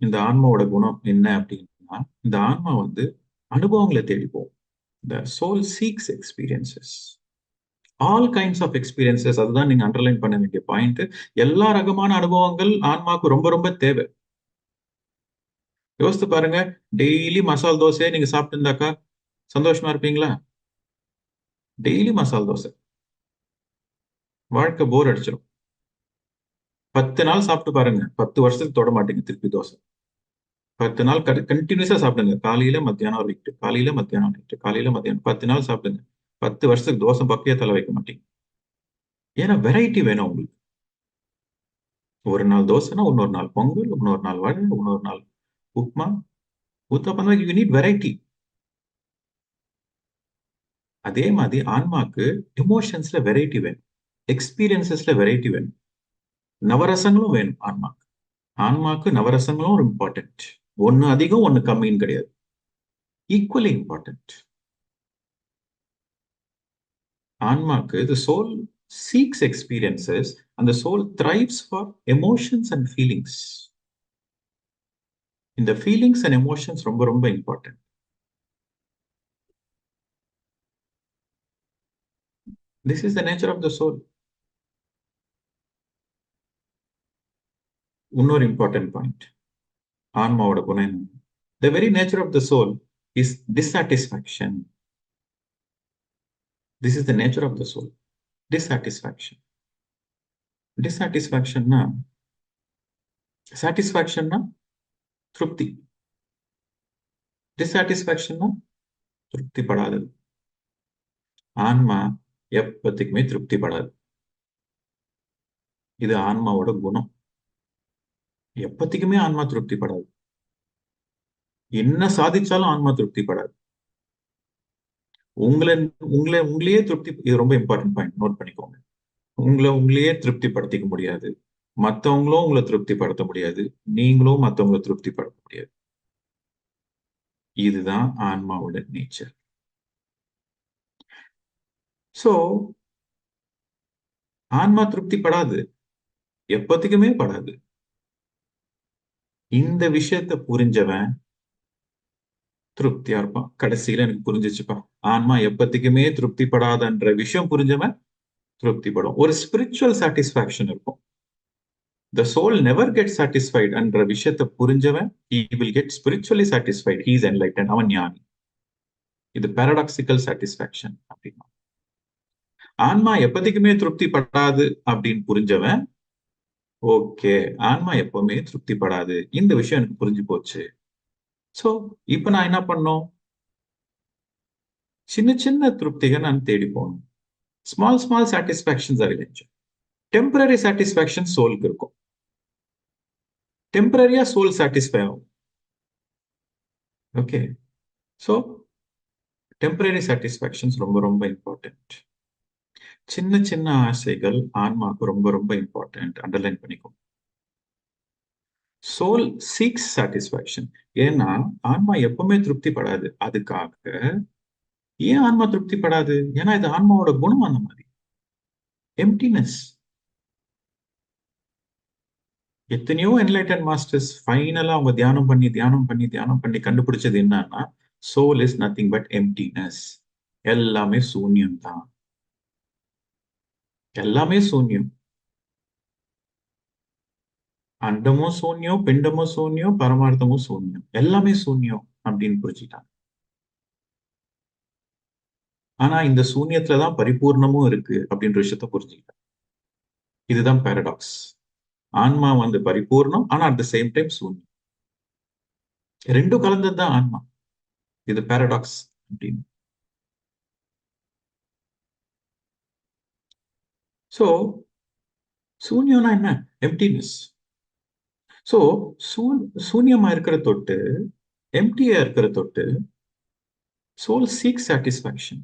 இந்த ஆன்மாவோட குணம் என்ன அப்படின்னா இந்த ஆன்மா வந்து அனுபவங்களை தேடிப்போம் இந்த soul seeks experiences all kinds of experiences அதுதான் நீங்க அண்டர்லைன் பண்ண வேண்டிய பாயிண்ட் எல்லா ரகமான அனுபவங்கள் ஆன்மாவுக்கு ரொம்ப ரொம்ப தேவை. யோசித்து பாருங்க டெய்லி மசால் தோசையை நீங்க சாப்பிட்டு இருந்தாக்கா சந்தோஷமா இருப்பீங்களா? டெய்லி மசால் தோசை. வாழ்க்கை போர் அடிச்சிடும் பத்து நாள் சாப்பிட்டு பாருங்க. பத்து வருஷத்துக்கு தொட மாட்டீங்க திருப்பி தோசை. பத்து நாள் கண்டினியூஸா சாப்பிடுங்க. காலையில மத்தியானம் வரைக்கும் காலையில மத்தியானம் வரைக்கும் காலையில மத்தியானம் பத்து நாள் சாப்பிடுங்க. பத்து வருஷத்துக்கு தோசை பக்கையா தலை வைக்க மாட்டீங்க. ஏன்னா வெரைட்டி வேணும் உங்களுக்கு. ஒரு நாள் தோசைனா இன்னொரு நாள் பொங்கல் இன்னொரு நாள் வடை இன்னொரு நாள் upma uttapam you need variety அதே மாதிரி ஆன்மாக்கு எமோஷன்ஸ்ல வெரைட்டி வேணும். எக்ஸ்பீரியன்சஸ்ல வெரைட்டி வேணும். நவரசங்களும் வேணும் ஆன்மாக்கு. ஆன்மாக்கு நவரசங்களும் ஒரு இம்பார்ட்டன்ட் ஒன்னு அதிகம் ஒன்னு கம்மின்னு கிடையாது. ஈக்குவலி இம்பார்ட்டன்ட் ஆன்மாக்கு த சோல் சீக்ஸ் எக்ஸ்பீரியன்சஸ் அந்த soul thrives for emotions and feelings இந்த ஃபீலிங்ஸ் அண்ட் எமோஷன்ஸ் ரொம்ப ரொம்ப important this is the nature of the soul இன்னொரு இம்பார்ட்டன்ட் பாயிண்ட் ஆன்மாவோட குணம் the very nature of the soul is dissatisfaction this is the nature of the soul dissatisfaction டிஸ்சாட்டிஸ்ஃபேக்ஷன்னா சாட்டிஸ்ஃபேக்ஷன்னா திருப்தி. டிஸ்சாட்டிஸ்ஃபேக்ஷன்னா திருப்தி படாதது ஆன்மா எப்பத்துக்குமே திருப்தி படாது இது ஆன்மாவோட குணம். எப்பத்திக்குமே ஆன்மா திருப்தி படாது என்ன சாதிச்சாலும் ஆன்மா திருப்தி படாது உங்களை உங்களை உங்களையே திருப்தி இது ரொம்ப இம்பார்ட்டன்ட் பாயிண்ட் நோட் பண்ணிக்கோங்க. உங்களை உங்களையே திருப்தி படுத்திக்க முடியாது. மத்தவங்களும் உங்களை திருப்தி படுத்த முடியாது. நீங்களும் மத்தவங்களை திருப்திப்படுத்த முடியாது. இதுதான் ஆன்மாவோட நேச்சர் சோ ஆன்மா திருப்தி படாது எப்பத்துக்குமே படாது. இந்த விஷயத்த புரிஞ்சவன் திருப்தியா இருப்பான். கடைசியில எனக்கு புரிஞ்சிச்சுப்பா. ஆன்மா எப்பத்துக்குமே திருப்திப்படாதன்ற விஷயம் புரிஞ்சவன் திருப்திப்படும். ஒரு ஸ்பிரிச்சுவல் சாட்டிஸ்பாக்சன் இருக்கும். The soul never get satisfied என்ற விஷயத்த புரிஞ்சவன் he will get spiritually satisfied he's enlighten அவன் ஞானி. இது பேரடாக்சிக்கல் சாட்டிஸ்பாக்சன் அப்படின்னா. ஆன்மா எப்பதிக்குமே திருப்தி படாது அப்படின்னு புரிஞ்சவன் ஓகே. ஆன்மா எப்பவுமே திருப்திப்படாது. இந்த விஷயம் எனக்கு புரிஞ்சு போச்சு. சோ இப்ப நான் என்ன பண்ணோம்? சின்ன சின்ன திருப்திகள் நான் தேடி போகணும். ஸ்மால் ஸ்மால் சாட்டிஸ்பாக்சன்ஸ் அறிவிச்சேன் டெம்பரரி சாட்டிஸ்பாக்சன் சோலுக்கு இருக்கும். டெம்பரரியா சோல் சாட்டிஸ்ஃபை ஆகும். ஓகே ஸோ டெம்பரரி சாட்டிஸ்பாக்சன்ஸ் ரொம்ப ரொம்ப இம்பார்ட்டன்ட் சின்ன சின்ன ஆசைகள் ஆன்மாவுக்கு ரொம்ப ரொம்ப இம்பார்ட்டன்ட் அண்டர்லைன் பண்ணிக்கும் சோல் சீக்ஸ் சாட்டிஸ்பாக்சன் ஏன்னா ஆன்மா எப்பவுமே திருப்தி படாது அதுக்காக ஏன் ஆன்மா திருப்தி படாது ஏன்னா இது ஆன்மாவோட குணம் அந்த மாதிரி. எம்டினஸ் எத்தனையோ என்லைட்டன் மாஸ்டர்ஸ் ஃபைனலா அவங்க தியானம் பண்ணி தியானம் பண்ணி தியானம் பண்ணி கண்டுபிடிச்சது என்னன்னா soul is nothing but emptiness எல்லாமே சூன்யம் தான் எல்லாமே சூன்யம். அண்டமும் சூன்யம் பிண்டமும் சூன்யம் பரமார்த்தமும் சூன்யம். எல்லாமே சூன்யம் அப்படின்னு புரிஞ்சுட்டாங்க ஆனா இந்த சூன்யத்துலதான் பரிபூர்ணமும் இருக்கு அப்படின்ற விஷயத்த புரிஞ்சுக்கிட்டாங்க. இதுதான் பேரடாக்ஸ் ஆன்மா வந்து பரிபூர்ணம் ஆனா அட் த சேம் டைம் சூன்யம். ரெண்டும் கலந்ததுதான் ஆன்மா. இது பேரடாக்ஸ் அப்படின்னு. ஸோ சூன்யம்னா என்ன? எம்டினஸ் ஸோ சூன்யமா இருக்கிற தொட்டு எம்டியா இருக்கிற தொட்டு சோல் சீக் சாட்டிஸ்ஃபேக்ஷன்